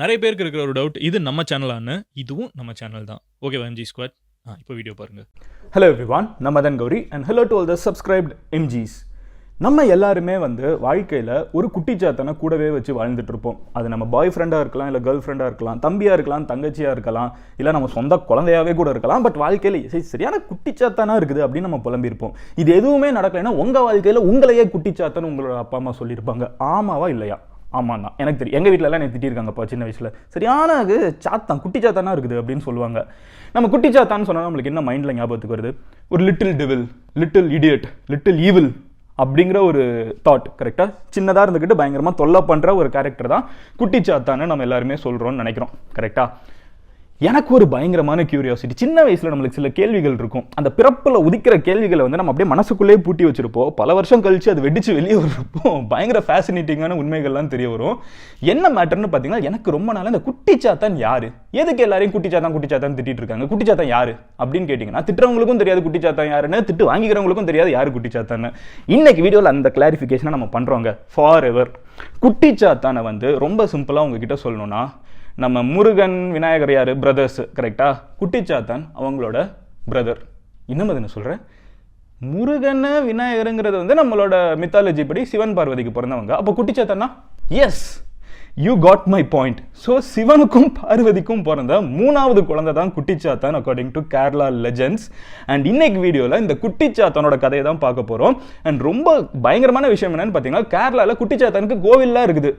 நிறைய பேருக்கு இருக்கிற ஒரு டவுட் இது நம்ம சேனலான்னு இதுவும் நம்ம சேனல் தான். ஓகே எம்ஜி ஸ்குவாட் ஆ இப்போ வீடியோ பாருங்கள் ஹலோ எவ்ரிவான் நம்ம Madan Gowri and hello to all the subscribed எம்ஜிஸ் நம்ம எல்லாருமே வந்து வாழ்க்கையில் ஒரு குட்டிச்சாத்தனை கூடவே வச்சு வாழ்ந்துட்டு இருப்போம். அது நம்ம பாய் ஃப்ரெண்டாக இருக்கலாம் இல்லை கேர்ள் ஃப்ரெண்டாக இருக்கலாம் தம்பியாக இருக்கலாம் தங்கச்சியாக இருக்கலாம் இல்லை நம்ம சொந்த குழந்தையாவே கூட இருக்கலாம் பட் வாழ்க்கையில் சரி சரியான குட்டிச்சாத்தானா இருக்குது அப்படின்னு நம்ம புலம்பியிருப்போம். இது எதுவுமே நடக்கலைன்னா உங்கள் வாழ்க்கையில் உங்களையே குட்டிச்சாத்தன்னு உங்களோட அப்பா அம்மா சொல்லியிருப்பாங்க. ஆமாவா இல்லையா? ஆமாம் தான் எனக்கு தெரியும் எங்கள் வீட்டிலலாம் எனக்கு திட்டிருக்காங்கப்பா சின்ன வயசில். சரியான அது சாத்தான் குட்டி சாத்தானா இருக்குது அப்படின்னு சொல்லுவாங்க. நம்ம குட்டி சாத்தான்னு சொன்னால் நம்மளுக்கு என்ன மைண்டில் ஞாபகத்துக்கு வருது? ஒரு little devil little idiot little evil அப்படிங்கிற ஒரு தாட் கரெக்டாக சின்னதாக இருந்துக்கிட்டு பயங்கரமாக தொல்லை பண்ணுற ஒரு கேரக்டர் தான் குட்டி சாத்தான்னு நம்ம எல்லாருமே சொல்கிறோம்னு நினைக்கிறோம். கரெக்டாக எனக்கு ஒரு பயங்கரமான கியூரியாசிட்டி சின்ன வயசில் நம்மளுக்கு சில கேள்விகள் இருக்கும். அந்த பிறப்பில் உதிக்கிற கேள்விகளை வந்து நம்ம அப்படியே மனசுக்குள்ளேயே பூட்டி வச்சிருப்போம். பல வருஷம் கழிச்சு அது வெடிச்சு வெளியே வரப்போ பயங்கர ஃபேசினேட்டிங்கான உண்மைகள்லாம் தெரிய வரும். என்ன மேட்டர்னு பார்த்தீங்கன்னா எனக்கு ரொம்ப நாள் இந்த குட்டிச்சாத்தான் யாரு? எதுக்கு எல்லாரையும் குட்டிச்சாத்தான் குட்டிச்சாத்தான் திட்டிட்டு இருக்காங்க? குட்டிச்சாத்தான் யாரு? அப்படின்னு கேட்டிங்கன்னா திட்டுறவங்களுக்கும் தெரியாது குட்டிச்சாத்தான் யாருன்னு திட்டு வாங்கிக்கிறவங்களுக்கும் தெரியாது யார் குட்டிச்சாத்தான்னு இன்னைக்கு வீடியோவில் அந்த கிளாரிஃபிகேஷனை நம்ம பண்ணுறோங்க ஃபார் எவர் குட்டிச்சாத்தானை வந்து ரொம்ப சிம்பிளாக உங்ககிட்ட சொல்லணும்னா நம்ம முருகன் விநாயகர் யார்? பிரதர்ஸ் கரெக்டாக குட்டிச்சாத்தான் அவங்களோட பிரதர் இன்னும் அது சொல்கிறேன் முருகன் விநாயகருங்கிறது வந்து நம்மளோட மித்தாலஜி படி சிவன் பார்வதிக்கு பிறந்தவங்க. அப்போ குட்டிச்சாத்தானா yes you got my point so சிவனுக்கும் பார்வதிக்கும் பிறந்த மூணாவது குழந்தை தான் குட்டிச்சாத்தான் according to Kerala legends and இன்னைக்கு வீடியோவில் இந்த குட்டிச்சாத்தானோட கதையை தான் பார்க்க போகிறோம் அண்ட் ரொம்ப பயங்கரமான விஷயம் என்னன்னு பார்த்தீங்கன்னா கேரளாவில் குட்டிச்சாத்தானுக்கு கோவில்லாம் இருக்குது.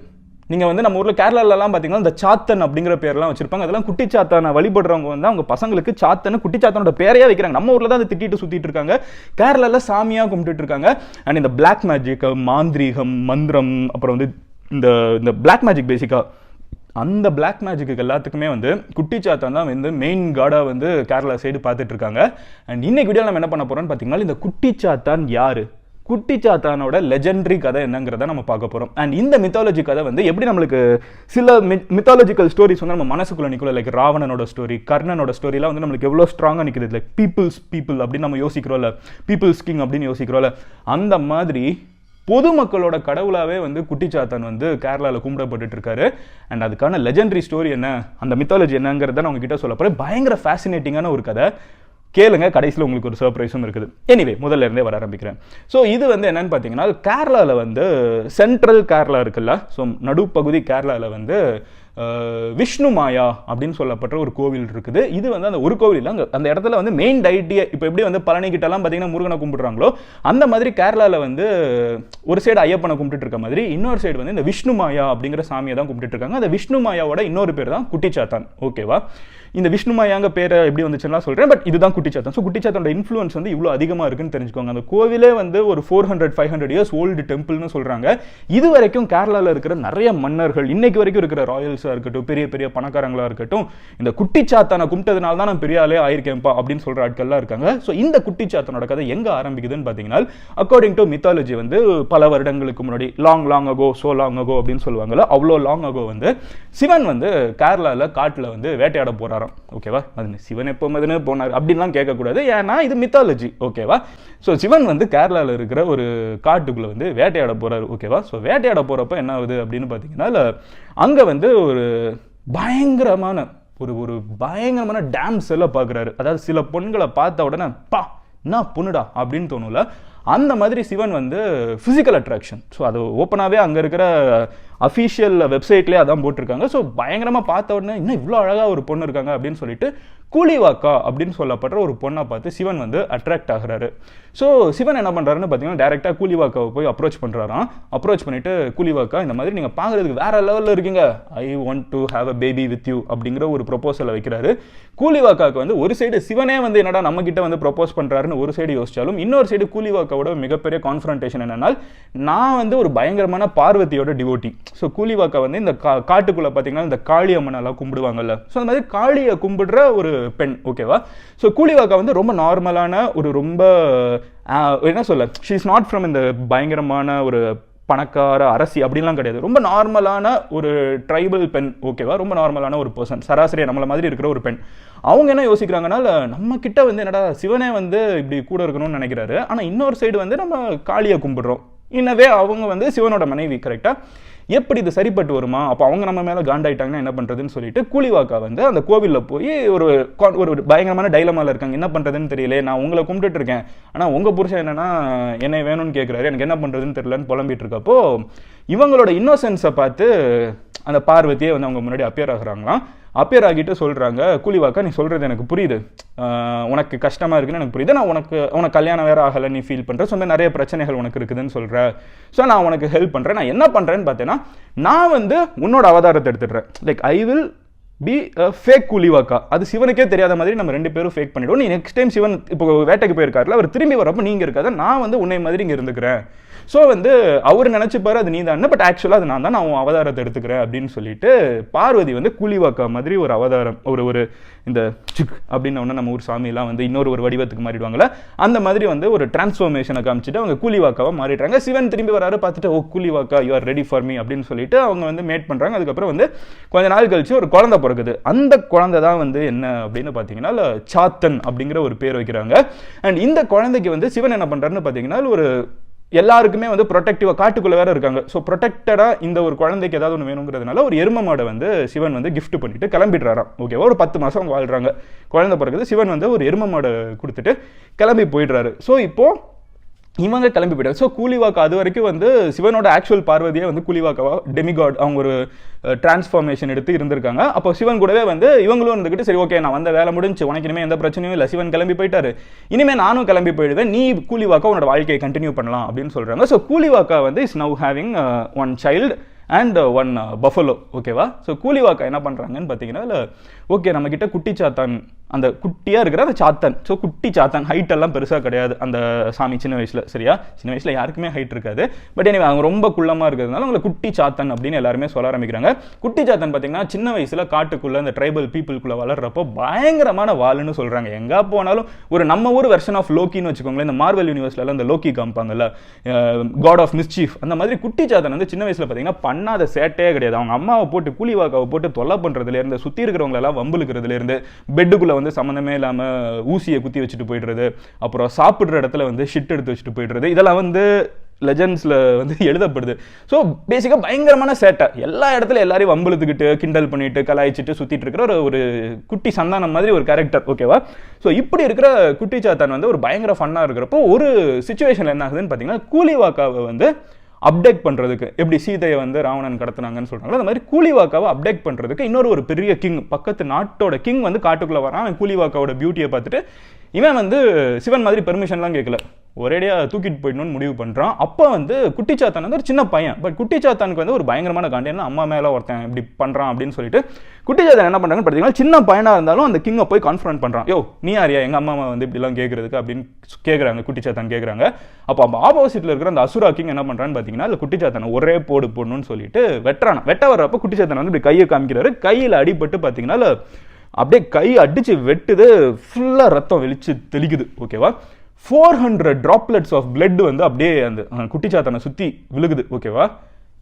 நீங்கள் வந்து நம்ம ஊரில் கேரளாலலாம் பார்த்தீங்கன்னா இந்த சாத்தன் அப்படிங்கிற பேர்லாம் வச்சிருப்பாங்க. அதெல்லாம் குட்டி சாத்தானை வழிபடுறவங்க வந்து அவங்க பசங்களுக்கு சாத்தன் குட்டி சாத்தனோட பேரையே வைக்கிறாங்க. நம்ம ஊரில் தான் அதை திட்டிட்டு சுற்றிட்டு இருக்காங்க. கேரளாவில் சாமியாக கும்பிட்டுட்டு இருக்காங்க. அண்ட் இந்த பிளாக் மேஜிக் மாந்திரீகம் மந்திரம் அப்புறம் வந்து இந்த இந்த பிளாக் மேஜிக் பேசிக்காக அந்த பிளாக் மேஜிக்கு எல்லாத்துக்குமே வந்து குட்டிச்சாத்தான் தான் வந்து மெயின் காடாக வந்து கேரளா சைடு பார்த்துட்டு இருக்காங்க. அண்ட் இன்னைக்கு வீடியோ நம்ம என்ன பண்ண போகிறோம்னு பார்த்தீங்கன்னா இந்த குட்டிச்சாத்தான் யார்? குட்டி சாத்தானோட லெஜெண்டரி கதை என்னங்கிறத நம்ம பார்க்க போகிறோம் அண்ட் இந்த மித்தாலஜி கதை வந்து எப்படி நம்மளுக்கு சில மித்தாலஜிக்கல் ஸ்டோரிஸ் வந்து நம்ம மனசுக்குள்ள நிற்கல லைக் ராவணனோட ஸ்டோரி கர்ணனோட ஸ்டோரிலாம் வந்து நம்மளுக்கு எவ்வளோ ஸ்ட்ராங்காக நிற்குது லைக் பீப்புள்ஸ் பீப்புள் அப்படின்னு நம்ம யோசிக்கிறோம்ல பீப்புள்ஸ் கிங் அப்படின்னு யோசிக்கிறோம்ல அந்த மாதிரி பொதுமக்களோட கடவுளாகவே வந்து குட்டிச்சாத்தான் வந்து கேரளாவில் கும்பிடப்பட்டு இருக்காரு. அண்ட் அதுக்கான லெஜெண்டரி ஸ்டோரி என்ன அந்த மித்தாலஜி என்னங்கிறத நான் உங்ககிட்ட சொல்ல போகிறேன் பயங்கர ஃபேசினேட்டிங்கான ஒரு கதை. கேளுங்க கடைசியில் உங்களுக்கு ஒரு சர்ப்ரைஸும் இருக்குது. எனிவே முதல்ல இருந்தே வர ஆரம்பிக்கிறேன். ஸோ இது வந்து என்னன்னு பார்த்தீங்கன்னா கேரளாவில் வந்து சென்ட்ரல் கேரளா இருக்குல்ல? ஸோ நடுப்பகுதி கேரளாவில் வந்து விஷ்ணு மாயா அப்படின்னு சொல்லப்பட்ட ஒரு கோவில் இருக்குது. இது வந்து அந்த ஒரு கோவில் இல்லை அந்த இடத்துல வந்து மெயின் டைட்டியை இப்போ எப்படி வந்து பழனி கிட்டலாம் பார்த்தீங்கன்னா முருகனை கும்பிட்றாங்களோ அந்த மாதிரி கேரளாவில் வந்து ஒரு சைடு ஐயப்பனை கும்பிட்டுட்டு இருக்க மாதிரி இன்னொரு சைடு வந்து இந்த விஷ்ணு மாயா அப்படிங்கிற சாமியை தான் கும்பிட்டுட்டு இருக்காங்க. அந்த விஷ்ணு மாயாவோட இன்னொரு பேர் தான் குட்டிச்சாத்தான். ஓகேவா இந்த விஷ்ணுமாயாங்க பேரை எப்படி வந்துச்சுன்னா சொல்கிறேன் பட் இதுதான் குட்டிச்சாத்தம். ஸோ குட்டிச்சாத்தோட இன்ஃப்ளூயன்ஸ் வந்து இவ்வளோ அதிகமாக இருக்குன்னு தெரிஞ்சுக்கோங்க. அந்த கோவிலே வந்து ஒரு four hundred five hundred years old டெம்பிள்னு சொல்கிறாங்க இது வரைக்கும் கேரளாவில் இருக்கிற நிறைய மன்னர்கள் இன்னைக்கு வரைக்கும் இருக்கிற ராயல்ஸாக இருக்கட்டும் பெரிய பெரிய பணக்காரங்களாக இருக்கட்டும் இந்த குட்டிச்சாத்தானை கும்பிட்டதுனால தான் நான் பெரிய ஆளே ஆயிருக்கேன்ப்பா அப்படின்னு சொல்கிற ஆட்கள்லாம் இருக்காங்க. ஸோ இந்த குட்டிச்சாத்தனோட கதை எங்கே ஆரம்பிக்குதுன்னு பார்த்தீங்கன்னா அக்கார்டிங் டு மித்தாலஜி வந்து பல வருடங்களுக்கு முன்னாடி long long ago so long ago அப்படின்னு சொல்லுவாங்கல்ல அவ்வளோ லாங் அகோ வந்து சிவன் வந்து கேரளாவில் காட்டில் வந்து வேட்டையாட போறாராம் ஓகேவா அது சிவன் எப்போ மதுன்னு போனார்? அப்படின்லாம் கேட்கக்கூடாது. ஏன்னா இது மித்தாலஜி ஓகேவா ஸோ சிவன் வந்து கேரளாவில் இருக்கிற ஒரு காட்டுக்குள்ளே வந்து வேட்டையாட போறாரு. ஓகேவா ஸோ வேட்டையாட போகிறப்ப என்ன ஆகுது அப்படின்னு பார்த்தீங்கன்னா அங்கே வந்து ஒரு பயங்கரமான ஒரு ஒரு பயங்கரமான டேம்ஸ் எல்லாம் பார்க்குறாரு அதாவது சில பொண்களை பார்த்த உடனே பா என்ன பொண்ணுடா? அப்படின்னு தோணும்ல. அந்த மாதிரி சிவன் வந்து ஃபிசிக்கல் அட்ராக்ஷன் ஸோ அது ஓப்பனாகவே அங்கே இருக்கிற அஃபீஷியல் வெப்சைட்லேயே அதான் போட்டிருக்காங்க. ஸோ பயங்கரமாக பார்த்த உடனே இன்னும் இவ்வளோ அழகாக ஒரு பொண்ணு இருக்காங்க அப்படின்னு சொல்லிட்டு கூலிவாக்கா அப்படின்னு சொல்லப்படுற ஒரு பொண்ணை பார்த்து சிவன் வந்து அட்ராக்ட் ஆகிறாரு. ஸோ சிவன் என்ன பண்ணுறாருன்னு பார்த்தீங்கன்னா டேரெக்டாக கூலிவாக்காவை போய் அப்ரோச் பண்ணுறாராம் அப்ரோச் பண்ணிவிட்டு கூலிவாக்கா இந்த மாதிரி நீங்கள் பார்க்குறதுக்கு வேறு லெவலில் இருக்கீங்க. I want to have a baby with you அப்படிங்கிற ஒரு ப்ரொப்போசலை வைக்கிறாரு. கூலிவாக்காவுக்கு வந்து ஒரு சைடு சிவனே வந்து என்னடா நம்மக்கிட்ட வந்து ப்ரொப்போஸ் பண்ணுறாருன்னு ஒரு சைடு யோசிச்சாலும் இன்னொரு சைடு கூலிவாக்காவோட மிகப்பெரிய கான்ஃபரன்டேஷன் என்னன்னா நான் வந்து ஒரு பயங்கரமான பார்வதியோட டிவோட்டி ஸோ கூலிவாக்கா வந்து இந்த கா காட்டுக்குள்ளே பார்த்தீங்கன்னா இந்த காளி அம்மனெல்லாம் கும்பிடுவாங்கல்ல. ஸோ அந்த மாதிரி காளியை கும்பிடுற ஒரு பெண் ஓகேவா? ஸோ கூலிவாக்கா வந்து ரொம்ப நார்மலான ஒரு ரொம்ப என்ன சொல்ல ஷீ இஸ் நாட் ஃப்ரம் இந்த பயங்கரமான ஒரு பணக்கார அரசி அப்படிலாம் கிடையாது. ரொம்ப நார்மலான ஒரு ட்ரைபல் பெண் ஓகேவா? ரொம்ப நார்மலான ஒரு பர்சன் சராசரியாக நம்மள மாதிரி இருக்கிற ஒரு பெண். அவங்க என்ன யோசிக்கிறாங்கன்னா நம்ம கிட்ட வந்து என்னடா சிவனே வந்து இப்படி கூட இருக்கணும்னு நினைக்கிறாரு. ஆனால் இன்னொரு சைடு வந்து நம்ம காளியை கும்பிடுறோம். இன்னவே அவங்க வந்து சிவனோட மனைவி கரெக்டாக எப்படி இது சரிப்பட்டு வருமா? அப்போ அவங்க நம்ம மேலே காண்டாயிட்டாங்கன்னா என்ன பண்ணுறதுன்னு சொல்லிட்டு கூலிவாக்கா வந்து அந்த கோவிலில் போய் ஒரு ஒரு பயங்கரமான டைலமாவில் இருக்காங்க. என்ன பண்ணுறதுன்னு தெரியல. நான் உங்களை கும்பிட்டுட்டு இருக்கேன். ஆனால் உங்கள் புருஷன் என்னன்னா என்னை வேணும்னு கேட்குறாரு எனக்கு என்ன பண்ணுறதுன்னு தெரியலன்னு புலம்பிட்டு இருக்கப்போ இவங்களோட இன்னோசென்ஸை பார்த்து அந்த பார்வதியே வந்து அவங்க முன்னாடி அப்பியர் ஆகுறாங்களாம். அப்பேர் ஆகிட்டு சொல்கிறாங்க கூலிவாக்கா நீ சொல்கிறது எனக்கு புரியுது. உனக்கு கஷ்டமாக இருக்குன்னு எனக்கு புரியுது. நான் உனக்கு உனக்கு கல்யாணம் வேறு ஆகலை நீ ஃபீல் பண்ணுற ஸோ நிறைய பிரச்சனைகள் உனக்கு இருக்குதுன்னு சொல்கிற ஸோ நான் உனக்கு ஹெல்ப் பண்ணுறேன் நான் என்ன பண்ணுறேன்னு பார்த்தேன்னா நான் வந்து உன்னோட அவதாரத்தை எடுத்துடுறேன். Like I will be fake Kulivakka அது சிவனுக்கே தெரியாத மாதிரி நம்ம ரெண்டு பேரும் ஃபேக் பண்ணிடுவோம். நீ நெக்ஸ்ட் டைம் சிவன் இப்போ வேட்டைக்கு போயிருக்காருல அவர் திரும்பி வரப்போ நீங்கள் இருக்காத நான் வந்து உன்னை மாதிரி இங்கே இருந்துக்கிறேன். ஸோ வந்து அவர் நினச்சிப்பாரு அது நீ தான் பட் ஆக்சுவலாக அது நான் தான் நான் அவதாரத்தை எடுத்துக்கிறேன் அப்படின்னு சொல்லிட்டு பார்வதி வந்து கூலிவாக்கா மாதிரி ஒரு அவதாரம் ஒரு ஒரு இந்த சிக் அப்படின்னு ஒன்று நம்ம ஊர் சாமியெல்லாம் வந்து இன்னொரு ஒரு வடிவத்துக்கு மாறிடுவாங்கள அந்த மாதிரி வந்து ஒரு டிரான்ஸ்ஃபர்மேஷனை காமிச்சிட்டு அவங்க கூலிவாக்காவை மாறிடுறாங்க. சிவன் திரும்பி வராரு பார்த்துட்டு ஓ Kulivakka you are ready for me அப்படின்னு சொல்லிட்டு அவங்க வந்து மேட் பண்ணுறாங்க அதுக்கப்புறம் வந்து கொஞ்ச நாள் கழிச்சு ஒரு குழந்தை பிறகுது அந்த குழந்தை தான் வந்து என்ன அப்படின்னு பார்த்தீங்கன்னா சாத்தன் அப்படிங்கிற ஒரு பேர் வைக்கிறாங்க. அண்ட் இந்த குழந்தைக்கு வந்து சிவன் என்ன பண்ணுறாருன்னு பார்த்தீங்கன்னா ஒரு எல்லாருக்குமே வந்து ப்ரொடெக்டிவாக காட்டுக்குள்ளே வேற இருக்காங்க. ஸோ ப்ரொடெக்டடாக இந்த ஒரு குழந்தைக்கு ஏதாவது ஒன்று வேணுங்கிறதுனால ஒரு எரும மாடை வந்து சிவன் வந்து கிஃப்ட் பண்ணிட்டு கிளம்பிடுறாராம். ஓகேவா ஒரு பத்து மாதம் அவங்க குழந்தை பிறகுது சிவன் வந்து ஒரு எரும மாடை கொடுத்துட்டு கிளம்பி போயிடுறாரு. ஸோ இப்போது இவங்க கிளம்பி போயிட்டாங்க. ஸோ கூலிவாக்கா அது வரைக்கும் வந்து சிவனோட ஆக்சுவல் பார்வதியே வந்து கூலிவாக்காவா டெமிகாட் அவங்க ஒரு டிரான்ஸ்ஃபார்மேஷன் எடுத்து இருந்திருக்காங்க. அப்போ சிவன் கூடவே வந்து இவங்களும் இருந்துக்கிட்டு சரி ஓகே நான் வந்த வேலை முடிஞ்சு உனக்கு இனிமேல் எந்த பிரச்சனையும் இல்லை. சிவன் கிளம்பி போயிட்டாரு. இனிமேல் நானும் கிளம்பி போயிடுவேன். நீ கூலிவாக்கா உன்னோட வாழ்க்கையை கண்டினியூ பண்ணலாம் அப்படின்னு சொல்கிறாங்க ஸோ கூலிவாக்கா வந்து is now having one child and one buffalo ஓகேவா ஸோ கூலிவாக்கா என்ன பண்ணுறாங்கன்னு பார்த்தீங்கன்னா ஓகே நம்மக்கிட்ட குட்டி சாத்தான். அந்த குட்டியாக இருக்கிற அந்த சாத்தன். ஸோ குட்டி சாத்தன் ஹைட் எல்லாம் பெருசாக கிடையாது அந்த சாமி சின்ன வயசில் சரியா? சின்ன வயசில் யாருக்குமே ஹைட் இருக்காது. பட் எனவே அவங்க ரொம்ப குள்ளமாக இருக்கிறதுனால அவங்களை குட்டி சாத்தன் அப்படின்னு எல்லாருமே சொல்ல ஆரம்பிக்கிறாங்க. குட்டி சாத்தன் பார்த்தீங்கன்னா சின்ன வயசில் காட்டுக்குள்ளே அந்த ட்ரைபல் பீப்புளுக்குள்ளே வளர்றப்போ பயங்கரமான வாளுன்னு சொல்கிறாங்க எங்கே போனாலும் ஒரு நம்ம ஊர் வெர்ஷன் ஆஃப் லோக்கின்னு வச்சுக்கோங்களேன் இந்த மார்வல் யூனிவர்ஸ்லாம் அந்த லோக்கி காமிப்பாங்கல்ல காட் ஆஃப் மிஸ்சீஃப் அந்த மாதிரி குட்டி சாத்தன் வந்து சின்ன வயசில் பார்த்தீங்கன்னா பண்ணாத சேட்டையே கிடையாது. அவங்க அம்மாவை போட்டு கூலிவாக்காவை போட்டு தொல்லை பண்ணுறதுலேருந்து சுற்றி இருக்கிறவங்களெல்லாம் வம்புலுக்கிறதுலேருந்து பெட்டுக்குள்ளே வந்து சம்மந்தமே இல்லாமல் ஊசியை குத்தி வச்சுட்டு போயிடுறது அப்புறம் சாப்பிட்ற இடத்துல வந்து ஷிட் எடுத்து வச்சுட்டு போயிடுறது இதெல்லாம் வந்து லெஜண்ட்ஸில் வந்து எழுதப்படுது. ஸோ பேசிக்காக பயங்கரமான சேட்டை. எல்லா இடத்துல எல்லாரையும் வம்பளுத்துக்கிட்டு கிண்டல் பண்ணிட்டு கலாய்ச்சிட்டு சுற்றிட்டு இருக்கிற ஒரு ஒரு குட்டி சந்தானம் மாதிரி ஒரு கேரக்டர் ஓகேவா ஸோ இப்படி இருக்கிற குட்டி சாத்தான் வந்து ஒரு பயங்கர ஃபன்னாக இருக்கிறப்போ ஒரு சுச்சுவேஷன் என்ன ஆகுதுன்னு பார்த்தீங்கன்னா கூலிவாக்காவை வந்து அப்டேட் பண்ணுறதுக்கு எப்படி சீதையை வந்து ராவணன் கடத்துனாங்கன்னு சொல்கிறாங்களோ அந்த மாதிரி கூலிவாக்காவை அப்டேட் பண்ணுறதுக்கு இன்னொரு ஒரு பெரிய கிங் பக்கத்து நாட்டோட கிங் வந்து காட்டுக்குள்ளே வரான். அவன் கூலிவாக்காவோட பியூட்டியை பார்த்துட்டு இவன் வந்து சிவன் மாதிரி பெர்மிஷன்லாம் கேட்கல ஒரேடியாக தூக்கிட்டு போயிடணும்னு முடிவு பண்ணுறான் அப்போ வந்து குட்டிச்சாத்தான் வந்து ஒரு சின்ன பையன். பட் குட்டிச்சாத்தானுக்கு வந்து ஒரு பயங்கரமான காண்டி என்ன அம்மா மேலே ஒருத்தன் இப்படி பண்ணுறான் அப்படின்னு சொல்லிட்டு குட்டிச்சாத்தான் என்ன பண்ணுறாங்கன்னு பார்த்தீங்கன்னா சின்ன பையனாக இருந்தாலும் அந்த கிங்கை போய் கான்ஃபரன்ட் பண்ணுறான் யோ நீ யாரியா எங்கள் அம்மா வந்து இப்படிலாம் கேட்குறதுக்கு அப்படின்னு கேட்குறாங்க குட்டிச்சாத்தான் கேட்குறாங்க அப்போ அப்போ ஆப்போசிட்டில் இருக்கிற அந்த அசுரா கிங் என்ன பண்ணுறான்னு பார்த்தீங்கன்னா இல்லை குட்டிச்சாத்தானை ஒரே போடு போடணும்னு சொல்லிட்டு வெட்டுறான் வெட்ட வர்றப்போ குட்டிச்சாத்தனை வந்து இப்படி கையை காமிக்கிறாரு. கையில் அடிபட்டு பார்த்தீங்கன்னா அப்படியே கை அடிச்சு வெட்டுது. ஃபுல்லாக ரத்தம் வெளிச்சு தெளிக்குது. ஓகேவா four hundred droplets of blood வந்து அப்படியே அந்த குட்டிச்சாத்தனை சுற்றி விழுகுது. ஓகேவா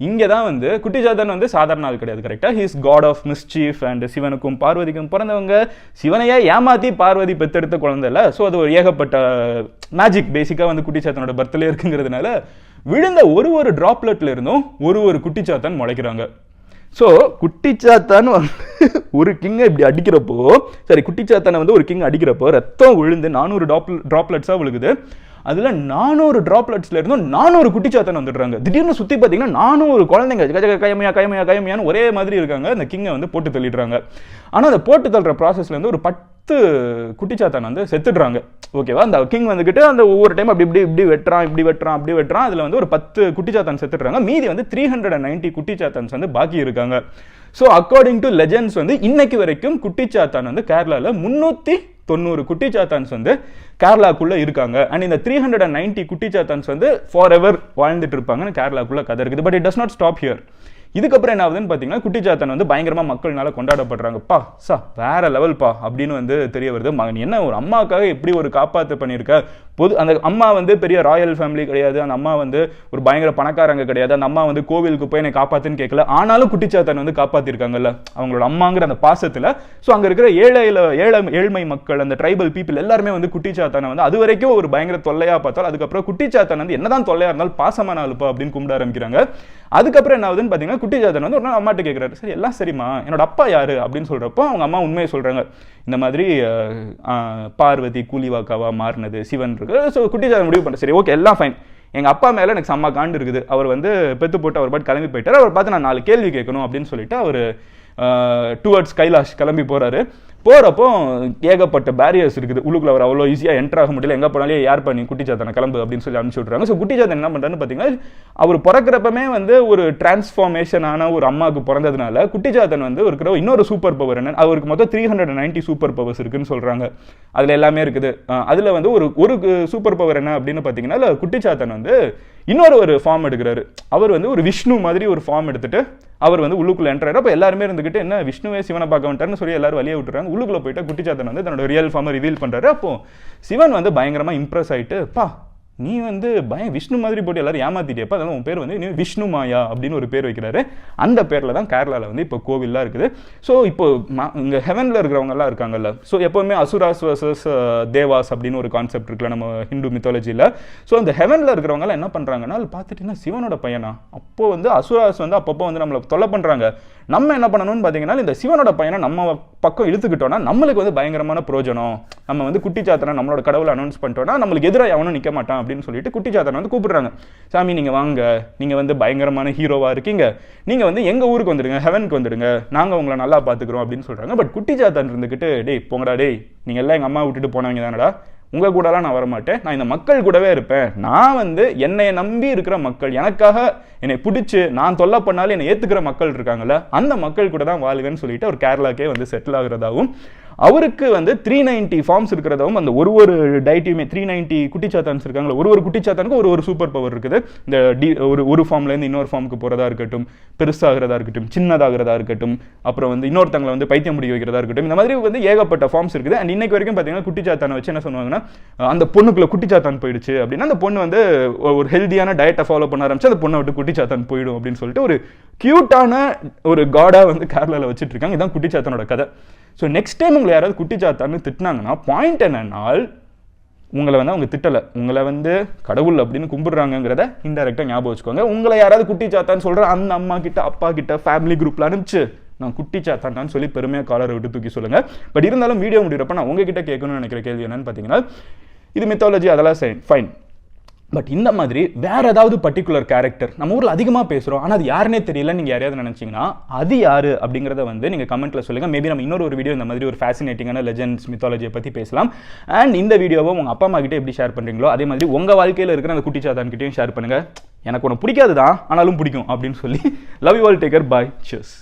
இங்கே தான் வந்து குட்டிச்சாத்தன் வந்து சாதாரண ஆள் கிடையாது கரெக்டாக he's god of mischief and சிவனுக்கும் பார்வதிக்கும் பிறந்தவங்க. சிவனையே ஏமாற்றி பார்வதி பெத்தெடுத்த குழந்தை இல்லை. ஸோ அது ஒரு ஏகப்பட்ட uh, மேஜிக் பேசிக்காக வந்து குட்டிச்சாத்தனோட பர்த்லே இருக்குங்கிறதுனால விழுந்த ஒரு ஒரு ட்ராப்லெட்ல இருந்தும் ஒரு ஒரு குட்டிச்சாத்தன் முளைக்கிறாங்க. ஸோ குட்டிச்சாத்தான் வந்து ஒரு கிங்கை இப்படி அடிக்கிறப்போ சரி குட்டிச்சாத்தானை வந்து ஒரு கிங் அடிக்கிறப்போ ரத்தம் விழுந்து நானூறு டாப் ட்ராப்லெட்ஸாக விழுகுது. அதில் நானூறு ட்ராப்லெட்ஸ்லேருந்தும் நானூறு குட்டிச்சாத்தன் வந்துடுறாங்க. திடீர்னு சுற்றி பார்த்தீங்கன்னா நானூறு குழந்தைங்க கஜ கயமையா கயமையா கயமையான்னு ஒரே மாதிரி இருக்காங்க. அந்த கிங்கை வந்து போட்டு தள்ளிடுறாங்க. ஆனால் அதை போட்டு தள்ளுற ப்ராசஸ்லேருந்து ஒரு பத்து குட்டிச்சாத்தான் வந்து செத்துடுறாங்க. ஓகேவா? அந்த கிங் வந்துக்கிட்டு அந்த ஒவ்வொரு டைம் அப்படி இப்படி இப்படி வெட்டுறான் இப்படி வெட்டுறான் அப்படி வெட்டுறான். அதில் வந்து ஒரு பத்து குட்டிச்சாத்தான் செத்துடுறாங்க. மீதி வந்து த்ரீ ஹண்ட்ரட் அண்ட் நைன்ட்டி குட்டிச்சாத்தான்ஸ் வந்து பாக்கி இருக்காங்க. ஸோ அக்கார்டிங் டு லெஜெண்ட்ஸ் வந்து இன்னைக்கு வரைக்கும் குட்டிச்சாத்தான் வந்து கேரளாவில் முந்நூற்றி தொண்ணூறு குட்டிச்சாத்தான்ஸ் வந்து கேரளாக்குள்ளே இருக்காங்க. அண்ட் இந்த த்ரீ ஹண்ட்ரட் அண்ட் நைன்ட்டி குட்டிச்சாத்தான்ஸ் வந்து ஃபார் எவர் வாழ்ந்துட்டு இருப்பாங்கன்னு கேரளாக்குள்ளே கதை இருக்குது. But it does not stop here இதுக்கப்புறம் என்ன ஆகுதுன்னு பார்த்தீங்கன்னா குட்டிச்சாத்தன் வந்து பயங்கரமாக மக்கள்னால கொண்டாடப்படுறாங்கப்பா. சா வேற லெவல்ப்பா அப்படின்னு வந்து தெரிய வருது. மகன் என்ன ஒரு அம்மாக்காக எப்படி ஒரு காப்பாற்று பண்ணியிருக்க? பொது அந்த அம்மா வந்து பெரிய ராயல் ஃபேமிலி கிடையாது. அந்த அம்மா வந்து ஒரு பயங்கர பணக்காரங்க கிடையாது. அந்த அம்மா வந்து கோவிலுக்கு போய் என்னை காப்பாத்துன்னு கேட்கல. ஆனாலும் குட்டிச்சாத்தன் வந்து காப்பாத்திருக்காங்கல்ல. அவங்களோட அம்மாங்கிற அந்த பாசத்தில். ஸோ அங்கே இருக்கிற ஏழையில ஏழை ஏழ்மை மக்கள் அந்த ட்ரைபல் பீப்புள் எல்லாருமே வந்து குட்டிச்சாத்தானை வந்து அது வரைக்கும் ஒரு பயங்கர தொல்லையா பார்த்தாலும் அதுக்கப்புறம் குட்டிச்சாத்தன் வந்து என்னதான் தொல்லையாக இருந்தாலும் பாசமான அழுப்பா அப்படின்னு கும்பிட ஆரம்பிக்கிறாங்க. அதுக்கப்புறம் என்ன ஆகுதுன்னு பார்த்தீங்கன்னா குட்டிச்சாத்தன் வந்து ஒரு நாள் அம்மாட்ட கேட்குறாரு சரி எல்லாம் சரிம்மா. என்னோட அப்பா யாரு? அப்படின்னு சொல்கிறப்போ அவங்க அம்மா உண்மையை சொல்கிறாங்க இந்த மாதிரி பார்வதி கூலிவாக்காவா மாறினது சிவன் இருக்கு. ஸோ குட்டிச்சாத்தன் முடிவு பண்ண சரி ஓகே எல்லாம் ஃபைன் எங்கள் அப்பா மேலே எனக்கு செம்ம காண்டு இருக்குது. அவர் வந்து பெத்து போட்டு அவர் பாட்டு கிளம்பி போயிட்டார். அவர் பார்த்து நான் நாலு கேள்வி கேட்கணும் அப்படின்னு சொல்லிட்டு அவர் டுவர்ட்ஸ் கைலாஷ் கிளம்பி போகிறாரு போகிறப்போ ஏகப்பட்ட பேரியர்ஸ் இருக்குது. உள்ளுக்குள்ள அவர் அவ்வளோ ஈஸியாக என்ட்ரு ஆக முடியல. எங்கே போனாலே யார் பண்ணி குட்டிச்சாத்தனை கிளம்பு அப்படின்னு சொல்லி அனுப்பிச்சு விட்றாங்க ஸோ குட்டிச்சாத்தன் என்ன பண்ணுறான்னு பார்த்தீங்கன்னா அவர் பிறக்கிறப்பமே வந்து ஒரு டிரான்ஸ்ஃபார்மேஷனான ஒரு அம்மாவுக்கு பிறந்ததுனால குட்டிச்சாத்தன் வந்து இருக்கிற இன்னொரு சூப்பர் பவர் என்ன அவருக்கு மொத்தம் three hundred ninety super powers இருக்குன்னு சொல்கிறாங்க அதில் எல்லாமே இருக்குது. அதில் வந்து ஒரு ஒரு சூப்பர் பவர் என்ன அப்படின்னு பார்த்தீங்கன்னா குட்டிச்சாத்தன் வந்து இன்னொரு ஒரு ஃபார்ம் எடுக்கிறாரு. அவர் வந்து ஒரு விஷ்ணு மாதிரி ஒரு ஃபார்ம் எடுத்துகிட்டு அவர் வந்து உள்ளுக்குள்ள என்ட்ராரு அப்போ எல்லாருமே இருந்துகிட்டு என்ன விஷ்ணுவே சிவனை பார்க்க வேண்டாருன்னு சொல்லி எல்லாரும் வழியே விட்டுறாங்க. உள்ளுக்குள்ள போயிட்டு குட்டிச்சாத்தன் வந்து தன்னோட ரியல் ஃபார்மை ரிவீல் பண்ணுறாரு அப்போ சிவன் வந்து பயங்கரமாக இம்ப்ரெஸ் ஆயிட்டு பா நீ வந்து பயம் விஷ்ணு மாதிரி போட்டு எல்லாரும் ஏமாத்திட்டேப்ப அதனால உன் பேர் வந்து நீ விஷ்ணு மாயா அப்படின்னு ஒரு பேர் வைக்கிறாரு. அந்த பேரில் தான் கேரளாவில் வந்து இப்போ கோவில்லாம் இருக்குது. ஸோ இப்போ இங்கே ஹெவனில் இருக்கிறவங்கலாம் இருக்காங்கல்ல. ஸோ எப்போவுமே அசுராஸ் வர்சஸ் தேவாஸ் அப்படின்னு ஒரு கான்செப்ட் இருக்குல்ல நம்ம ஹிந்து மித்தாலஜியில் ஸோ அந்த ஹெவனில் இருக்கிறவங்கலாம் என்ன பண்ணுறாங்கன்னா அது பார்த்துட்டு சிவனோட பையனா? அப்போ வந்து அசுராஸ் வந்து அப்பப்போ வந்து நம்மளை தொல்லை பண்ணுறாங்க நம்ம என்ன பண்ணணும்னு பார்த்தீங்கன்னா இந்த சிவனோட பையனை நம்ம பக்கம் இழுத்துக்கிட்டோம்னா நம்மளுக்கு வந்து பயங்கரமான பிரோஜனம். நம்ம வந்து குட்டி சாத்தனை நம்மளோட கடவுளை அனௌன்ஸ் பண்ணிட்டோம்னா நம்மளுக்கு எதிராக எவனும் நிற்க மாட்டான் அப்படின்னு சொல்லிட்டு குட்டிச்சாத்தனை வந்து கூப்பிடுறாங்க. சாமி நீங்கள் வாங்க. நீங்கள் வந்து பயங்கரமான ஹீரோவாக இருக்கீங்க. நீங்கள் வந்து எங்கள் ஊருக்கு வந்துடுங்க ஹெவனுக்கு வந்துடுங்க. நாங்கள் உங்களை நல்லா பார்த்துக்குறோம் அப்படின்னு சொல்கிறாங்க பட் குட்டி குட்டிச்சாத்தன் இருந்துக்கிட்டு டேய் போங்கடா டேய். நீங்கள் எல்லாம் எங்கள் அம்மா விட்டுட்டு போனவங்க தானடா. உங்கள் கூடலாம் நான் வரமாட்டேன். நான் இந்த மக்கள் கூடவே இருப்பேன். நான் வந்து என்னை நம்பி இருக்கிற மக்கள் எனக்காக என்னை பிடிச்சி நான் தொல்லை பண்ணாலும் என்னை ஏற்றுக்கிற மக்கள் இருக்காங்கல்ல அந்த மக்கள் கூட தான் வாழ்வேன்னு சொல்லிட்டு அவர் கேரளாக்கே வந்து செட்டில் ஆகுறதாகவும் அவருக்கு வந்து த்ரீ நைன்ட்டி ஃபார்ம்ஸ் இருக்கிறதாவும் அந்த ஒரு ஒரு டைட்டியுமே த்ரீ நைன்ட்டி குட்டிச்சாத்தான்ஸ் இருக்காங்களா ஒரு ஒரு குட்டிச்சாத்தானுக்கு ஒரு ஒரு சூப்பர் பவர் இருக்குது. இந்த டி ஒரு ஒரு ஃபார்ம்லேருந்து இன்னொரு ஃபார்முக்கு போகிறதா இருக்கட்டும் பெருசாகிறதா இருக்கட்டும் சின்னதாகிறதா இருக்கட்டும் அப்புறம் வந்து இன்னொருத்தங்களை வந்து பைத்தியம் முடி வைக்கிறதா இருக்கட்டும் இந்த மாதிரி வந்து ஏகப்பட்ட ஃபார்ம்ஸ் இருக்குது. அண்ட் இன்னைக்கு வரைக்கும் பார்த்தீங்கன்னா குட்டிச்சாத்தானை வச்சு என்ன சொல்லுவாங்கன்னா அந்த பொண்ணுக்குள்ள குட்டிச்சாத்தான் போயிடுச்சு அப்படின்னா அந்த பொண்ணு வந்து ஒரு ஹெல்தியான டயட்டை ஃபாலோ பண்ண ஆரம்பிச்சு அந்த பொண்ணை விட்டு குட்டிச்சாத்தான் போயிடும் அப்படின்னு சொல்லிட்டு ஒரு கியூட்டான ஒரு காடாக வந்து கேரளாவில் வச்சுட்டு இருக்காங்க. இதான் குட்டிச்சாத்தானோட கதை. ஸோ நெக்ஸ்ட் டைம் உங்களை யாராவது குட்டிச்சாத்தான்னு திட்டினாங்கன்னா பாயிண்ட் என்னன்னால் உங்களை வந்து அவங்க திட்டலை. உங்களை வந்து கடவுள் அப்படின்னு கும்பிடுறாங்கிறத இன்டெரக்டாக ஞாபகம் வச்சுக்கோங்க. உங்களை யாராவது குட்டிச்சாத்தான்னு சொல்கிற அந்த அம்மா கிட்ட அப்பா கிட்ட ஃபேமிலி குரூப்பில் அனுப்பிச்சு நான் குட்டிச்சாத்தான்னு சொல்லி பெருமையாக காலரை விட்டு தூக்கி சொல்லுங்கள் பட் இருந்தாலும் வீடியோ முடிகிறப்ப நான் உங்ககிட்ட கேட்கணும்னு நினைக்கிற கேள்வி என்னன்னு பார்த்தீங்கன்னா இது மித்தாலஜி அதெல்லாம் சரி ஃபைன் பட் இந்த மாதிரி வேற ஏதாவது பர்டிகுலர் கேரக்டர் நம்ம ஊரில் அதிகமாக பேசுகிறோம் ஆனால் அது யாருனே தெரியல நீங்கள் யாரையாவது நினச்சிங்கன்னா அது யார் அப்படிங்கிறத வந்து நீங்கள் கமெண்ட்டில் சொல்லுங்கள் மேபி நம்ம இன்னொரு ஒரு வீடியோ இந்த மாதிரி ஒரு ஃபேசினேட்டிங்கான லெஜெண்ட்ஸ் மித்தாலஜியை பற்றி பேசலாம். அண்ட் இந்த வீடியோவை உங்கள் அப்பா அம்மா கிட்டே எப்படி ஷேர் பண்ணுறீங்களோ அதே மாதிரி உங்கள் வாழ்க்கையில் இருக்கிற அந்த குட்டிச்சாத்தான் கிட்டேயும் ஷேர் பண்ணுங்கள் எனக்கு ஒன்று பிடிக்காது தான் ஆனாலும் பிடிக்கும் அப்படின்னு சொல்லி. Love you all take care bye cheers